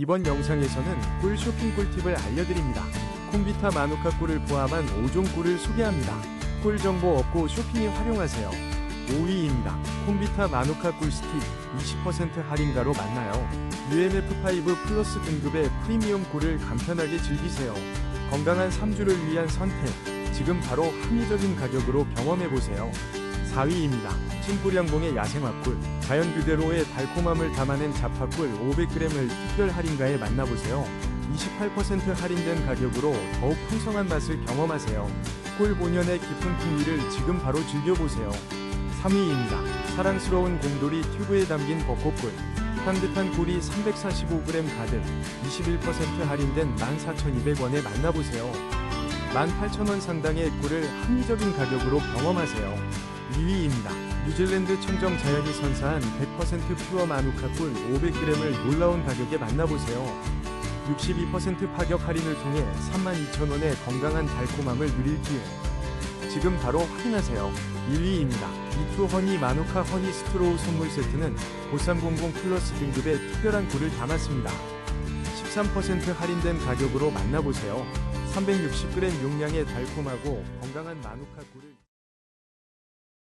이번 영상에서는 꿀 쇼핑 꿀팁을 알려드립니다. 콤비타 마누카 꿀을 포함한 5종 꿀을 소개합니다. 꿀 정보 없고 쇼핑에 활용하세요. 5위입니다. 콤비타 마누카 꿀 스틱 20% 할인가로 만나요. UNF5 플러스 등급의 프리미엄 꿀을 간편하게 즐기세요. 건강한 3주를 위한 선택. 지금 바로 합리적인 가격으로 경험해보세요. 4위입니다. 찐꿀양봉의 야생화꿀. 자연 그대로의 달콤함을 담아낸 자파꿀 500g을 특별 할인가에 만나보세요. 28% 할인된 가격으로 더욱 풍성한 맛을 경험하세요. 꿀 본연의 깊은 풍미를 지금 바로 즐겨보세요. 3위입니다. 사랑스러운 곰돌이 튜브에 담긴 벚꽃꿀. 향긋한 꿀이 345g 가득 21% 할인된 14,200원에 만나보세요. 18,000원 상당의 꿀을 합리적인 가격으로 경험하세요. 2위입니다. 뉴질랜드 청정 자연이 선사한 100% 퓨어 마누카 꿀 500g을 놀라운 가격에 만나보세요. 62% 파격 할인을 통해 32,000원의 건강한 달콤함을 누릴 기회. 지금 바로 확인하세요. 1위입니다. 이투 허니 마누카 허니 스트로우 선물 세트는 보쌈00 플러스 등급의 특별한 꿀을 담았습니다. 13% 할인된 가격으로 만나보세요. 360g 용량의 달콤하고 건강한 마누카 꿀을